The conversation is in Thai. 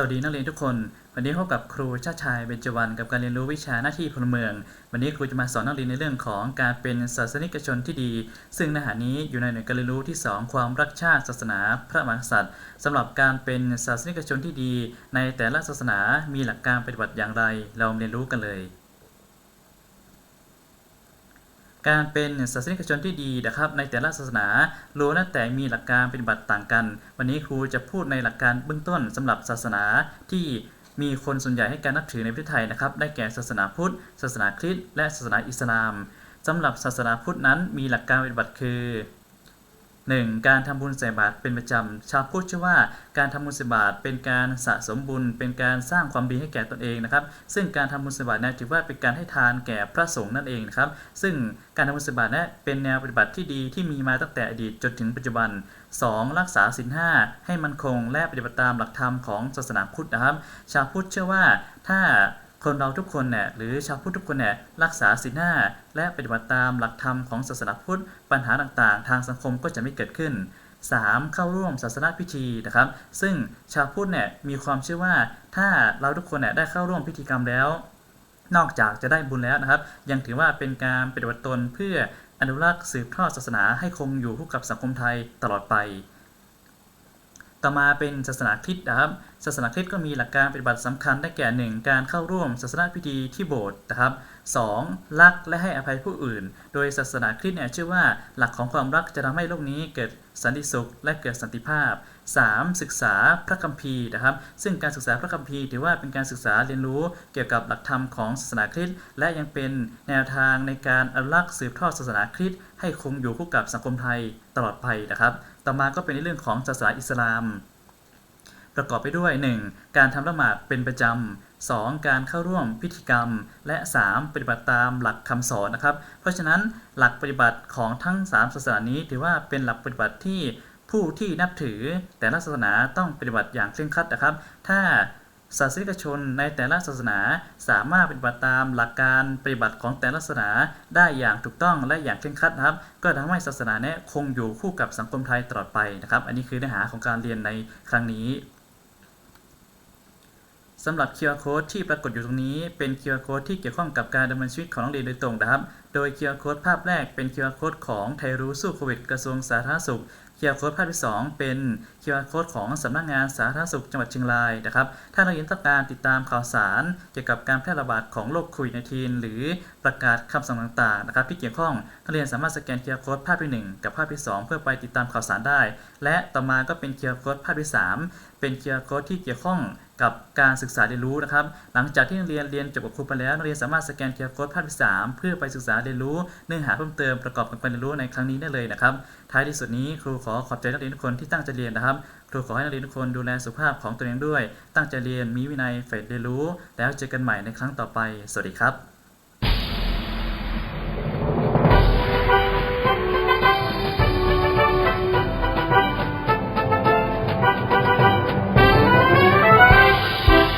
สวัสดีนักเรียนทุกคน วันนี้พบกับครูชาติชายเบญจวรรณกับการเรียนรู้วิชาหน้าที่พลเมือง วันนี้ครูจะมาสอนนักเรียนในเรื่องของการเป็นศาสนิกชนที่ดี ซึ่งเนื้อหานี้อยู่ในหน่วยการเรียนรู้ที่ 2 ความรักชาติศาสนาพระมหากษัตริย์สำหรับการเป็นศาสนิกชนที่ดี ในแต่ละศาสนามีหลักการปฏิบัติอย่างไร เราเรียนรู้กันเลย การเป็นศาสนิกชนที่ดีนะครับในแต่ละศาสนาล้วนแล้วแต่มีหลักการปฏิบัติต่างกัน วันนี้ครูจะพูดในหลักการเบื้องต้นสำหรับศาสนาที่มีคนส่วนใหญ่ให้การนับถือในประเทศไทยนะครับ ได้แก่ศาสนาพุทธ ศาสนาคริสต์และศาสนาอิสลามสำหรับศาสนาพุทธนั้นมีหลักการปฏิบัติคือ 1. การทำบุญใส่บาตรเป็นประจำชาวพุทธเชื่อว่าการทำบุญใส่บาตรเป็นการสะสมบุญ เป็นการสร้างความดีให้แก่ตนเองนะครับ ซึ่งการทำบุญใส่บาตรนั้นถือว่าเป็นการให้ทานแก่พระสงฆ์นั่นเองนะครับ ซึ่งการทำบุญใส่บาตรนั้นเป็นแนวปฏิบัติที่ดีที่มีมาตั้งแต่อดีตจนถึงปัจจุบัน 2. รักษาศีลห้าให้มันคงและปฏิบัติตามหลักธรรมของศาสนาพุทธนะครับ ชาวพุทธเชื่อว่าถ้า คนเราทุกคนเนี่ยหรือชาวพุทธทุกคนเนี่ยรักษาศีลห้าและปฏิบัติตามหลักธรรมของศาสนาพุทธปัญหาต่างๆ ทางสังคมก็จะไม่เกิดขึ้น 3. เข้าร่วมศาสนาพิธีนะครับ ซึ่งชาวพุทธเนี่ยมีความเชื่อว่าถ้าเราทุกคนเนี่ยได้เข้าร่วมพิธีกรรมแล้ว นอกจากจะได้บุญแล้วนะครับ ยังถือว่าเป็นการปฏิบัติตนเพื่ออนุรักษ์สืบทอดศาสนาให้คงอยู่คู่กับสังคมไทยตลอดไป ต่อมาเป็นศาสนาคริสต์นะครับ ศาสนาคริสต์ก็มีหลักการปฏิบัติสำคัญได้แก่ 1. การเข้าร่วมศาสนาพิธีที่โบสถ์นะครับ 2. รักและให้อภัยผู้อื่น โดยศาสนาคริสต์เนี่ยเชื่อว่าหลักของความรักจะทำให้โลกนี้เกิดสันติสุขและเกิดสันติภาพ 3. ศึกษาพระคัมภีร์นะครับ ซึ่งการศึกษาพระคัมภีร์ถือว่าเป็นการศึกษาเรียนรู้เกี่ยวกับหลักธรรมของศาสนาคริสต์และยังเป็นแนวทางในการอนุรักษ์สืบทอดศาสนาคริสต์ให้คงอยู่คู่กับสังคมไทยตลอดไปนะครับ ต่อมาก็เป็นในเรื่องของศาสนาอิสลาม ประกอบไปด้วย 1. การทำละหมาดเป็นประจำ 2. การเข้าร่วมพิธีกรรม และ 3. ปฏิบัติตามหลักคำสอนนะครับ เพราะฉะนั้นหลักปฏิบัติของทั้ง 3 ศาสนานี้ถือว่าเป็นหลักปฏิบัติที่ ผู้ที่นับถือแต่ละศาสนาต้องปฏิบัติอย่างเคร่งครัดนะครับ ถ้าศาสนิกชนในแต่ละศาสนาสามารถปฏิบัติตามหลักการปฏิบัติของแต่ละศาสนาได้อย่างถูกต้องและอย่างเคร่งครัดนะครับ ก็ทำให้ศาสนาเนี้คงอยู่คู่กับสังคมไทยตลอดไปนะครับ อันนี้คือเนื้อหาของการเรียนในครั้งนี้สำหรับ QR Code ที่ปรากฏอยู่ตรงนี้เป็น QR Code ที่เกี่ยวข้องกับการดำเนินชีวิตของนักเรียนโดยตรงนะครับ โดย QR Code ภาพแรกเป็น QR Code ของไทยรู้สู้โควิดกระทรวงสาธารณสุข QR Code ภาพที่ 2 เป็น QR Code ของสำนักงานสาธารณสุขจังหวัดเชียงรายนะครับ ถ้านักเรียนต้องการติดตามข่าวสาร เกี่ยวกับการแพร่ระบาดของโรคโควิด -19 หรือประกาศคำสั่งต่างๆนะครับที่เกี่ยวข้องนักเรียนสามารถสแกน QR Code ภาพที่ 1 กับภาพที่ 2 เพื่อไปติดตามข่าวสารได้ และต่อมาก็เป็น QR Code ภาพที่ 3เป็น QR Code ที่เกี่ยวข้องกับการศึกษาเรียนรู้นะครับ หลังจากที่นักเรียนเรียนจบกับครูไปแล้วนักเรียนสามารถสแกน QR Code ภาพที่3เพื่อไปศึกษาเรียนรู้เนื้อหาเพิ่มเติมประกอบกับการเรียนรู้ในครั้งนี้ได้เลยนะครับ ท้ายที่สุดนี้ครูขอขอบใจนักเรียนทุกคนที่ตั้งใจเรียนนะครับ ครูขอให้นักเรียนทุกคนดูแลสุขภาพของตัวเองด้วย ตั้งใจเรียนมีวินัยใฝ่เรียนรู้ แล้วเจอกันใหม่ในครั้งต่อไป สวัสดีครับ